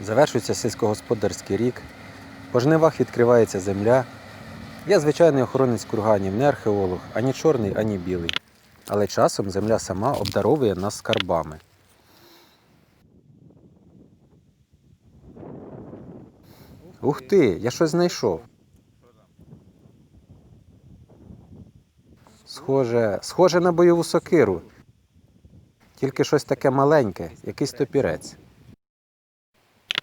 Завершується сільськогосподарський рік. По жнивах відкривається земля. Я звичайний охоронець курганів, не археолог, ані чорний, ані білий. Але часом земля сама обдаровує нас скарбами. Ух ти, я щось знайшов. Схоже, схоже на бойову сокиру. Тільки щось таке маленьке, якийсь топірець.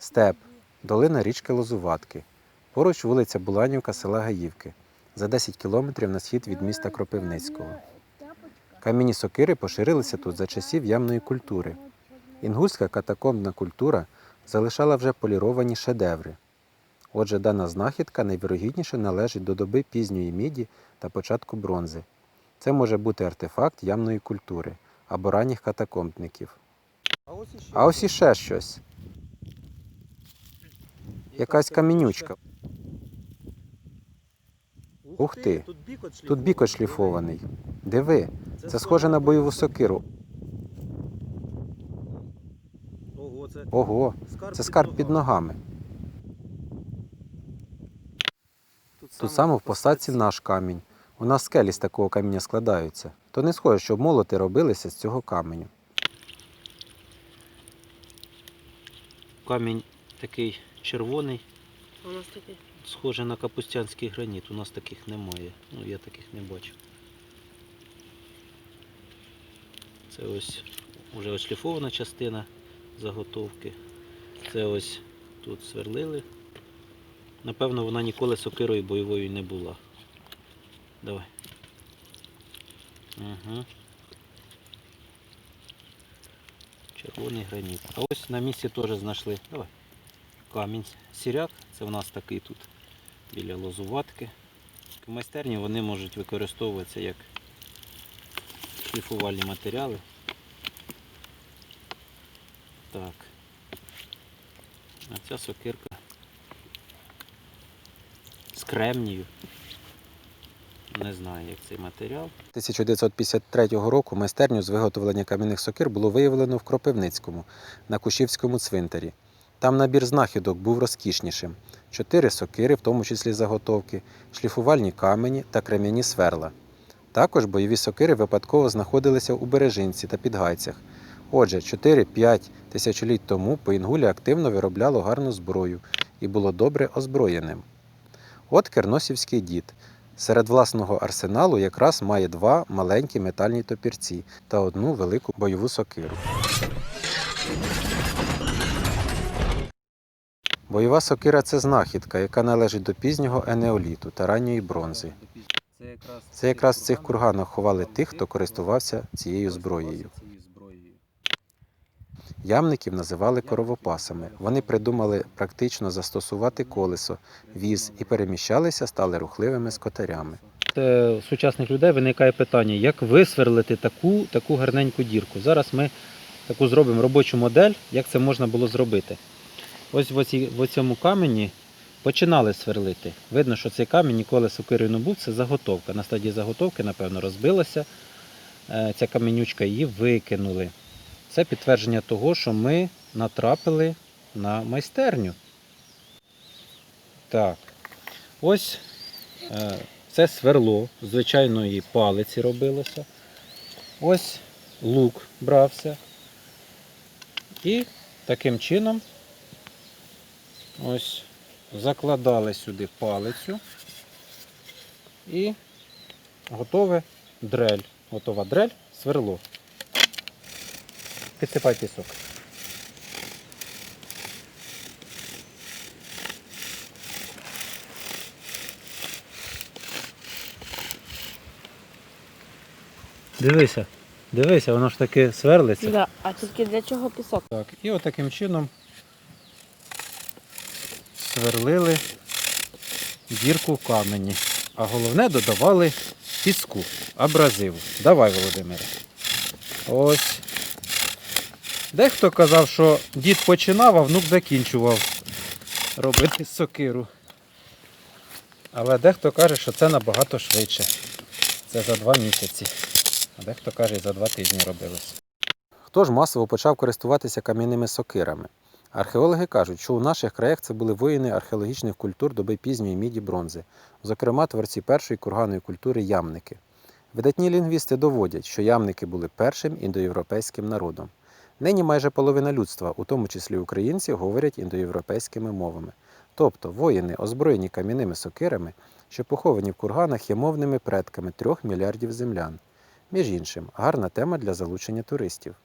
Степ, долина річки Лозуватки. Поруч вулиця Буланівка села Гаївки. За 10 кілометрів на схід від міста Кропивницького. Камінні сокири поширилися тут за часів ямної культури. Інгульська катакомбна культура залишала вже поліровані шедеври. Отже, дана знахідка найвірогідніше належить до доби пізньої міді та початку бронзи. Це може бути артефакт ямної культури або ранніх катакомбників. А ось іще щось. Якась камінючка. Ух ти, Тут бік шліфований. Диви, це схоже на бойову сокиру. Ого, це, скарб під ногами. Тут саме в посадці наш камінь. У нас скелі з такого каміння складаються. То не схоже, щоб молоти робилися з цього каменю. Камінь такий червоний, У нас такий. схожий на капустянський граніт. У нас таких немає. Ну, я таких не бачив. Це ось уже ошліфована частина заготовки. Це ось тут сверлили. Напевно, вона ніколи сокирою бойовою не була. Давай. Угу. Червоний граніт. А ось на місці теж знайшли. Давай. Камінь сіряк. Це в нас такий тут біля лозуватки. В майстерні вони можуть використовуватися як шліфувальні матеріали. Так. А ця сокирка з кремнію. Не знаю, як цей матеріал. 1953 року майстерню з виготовлення кам'яних сокир було виявлено в Кропивницькому на Кушівському цвинтарі. Там набір знахідок був розкішнішим: чотири сокири, в тому числі заготовки, шліфувальні камені та крем'яні сверла. Також бойові сокири випадково знаходилися у Бережинці та Підгайцях. Отже, 4-5 тисячоліть тому Поінгулі активно виробляло гарну зброю і було добре озброєним. От Керносівський дід. Серед власного арсеналу якраз має два маленькі метальні топірці та одну велику бойову сокиру. Бойова сокира це знахідка, яка належить до пізнього енеоліту та ранньої бронзи. Це якраз в цих курганах ховали тих, хто користувався цією зброєю. Ямників називали коровопасами. Вони придумали практично застосувати колесо, віз і переміщалися, стали рухливими скотарями. Це у сучасних людей виникає питання, як висверлити таку, таку гарненьку дірку. Зараз ми таку зробимо робочу модель, як це можна було зробити. Ось в, цьому камені починали сверлити. Видно, що цей камінь ніколи сокирою не був, це заготовка. На стадії заготовки, напевно, розбилася. Е, Ця каменючка її викинули. Це підтвердження того, що ми натрапили на майстерню. Так. Ось е, це сверло звичайної палиці робилося. Ось лук брався. І таким чином ось закладали сюди палицю і готове дрель. Готова дрель, сверло. Підсипай пісок. Дивися, дивися, воно ж таки сверлиться. Да. А тільки для чого пісок? Так, і от таким чином сверлили дірку в камені. А головне додавали піску, абразиву. Давай, Володимире. Ось. Дехто казав, що дід починав, а внук закінчував робити сокиру. Але дехто каже, що це набагато швидше. Це за два місяці. А дехто каже, і за два тижні робилось. Хто ж масово почав користуватися кам'яними сокирами? Археологи кажуть, що у наших краях це були воїни археологічних культур доби пізньої міді бронзи, зокрема творці першої курганної культури ямники. Видатні лінгвісти доводять, що ямники були першим індоєвропейським народом. Нині майже половина людства, у тому числі українці, говорять індоєвропейськими мовами. Тобто воїни, озброєні кам'яними сокирами, що поховані в курганах, є мовними предками трьох мільярдів землян. Між іншим, гарна тема для залучення туристів.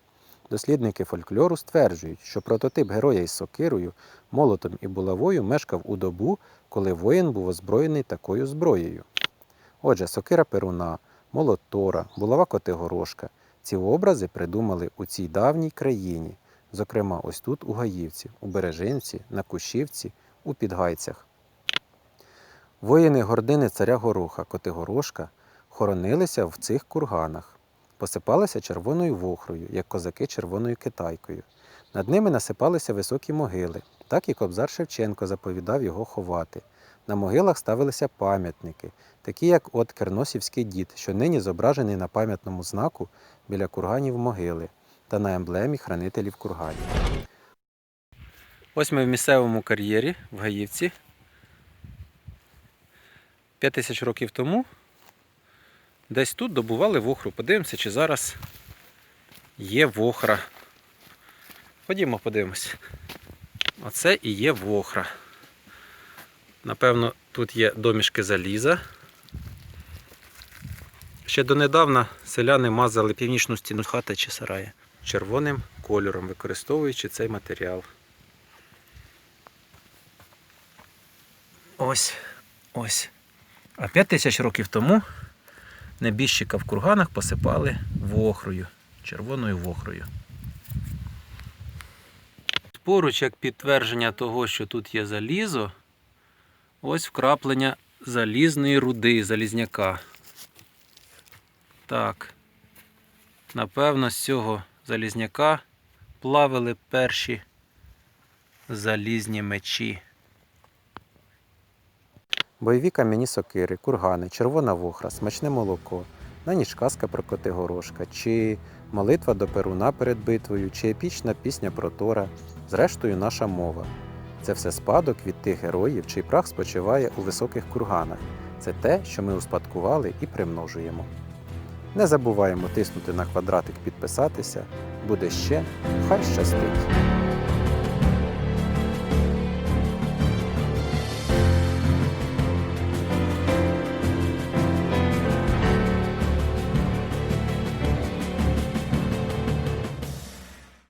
Дослідники фольклору стверджують, що прототип героя із сокирою, молотом і булавою мешкав у добу, коли воїн був озброєний такою зброєю. Отже, сокира Перуна, молот Тора, булава Котигорошка ці образи придумали у цій давній країні, зокрема ось тут у Гаївці, у Бережинці, на Кущівці, у Підгайцях. Воїни гордини царя Гороха Котигорошка хоронилися в цих курганах, посипалися червоною вохрою, як козаки червоною китайкою. Над ними насипалися високі могили, так і кобзар Шевченко заповідав його ховати. На могилах ставилися пам'ятники, такі як от Керносівський дід, що нині зображений на пам'ятному знаку біля курганів могили та на емблемі хранителів курганів. Ось ми в місцевому кар'єрі в Гаївці. П'ять тисяч років тому десь тут добували вохру. Подивимося, чи зараз є вохра. Ходімо, подивимось. Оце і є вохра. Напевно, тут є домішки заліза. Ще донедавна селяни мазали північну стіну хати чи сарая червоним кольором, використовуючи цей матеріал. Ось, ось. А 5 тисяч років тому небіжчика в курганах посипали вохрою, червоною вохрою. Поруч, як підтвердження того, що тут є залізо, ось вкраплення залізної руди, залізняка. Так. Напевно, з цього залізняка плавили перші залізні мечі. Бойові кам'яні сокири, кургани, червона вохра, смачне молоко, на ніч казка про Котигорошка, чи молитва до Перуна перед битвою, чи епічна пісня про Тора, зрештою, наша мова. Це все спадок від тих героїв, чий прах спочиває у високих курганах. Це те, що ми успадкували і примножуємо. Не забуваємо тиснути на квадратик підписатися. Буде ще, хай щастить!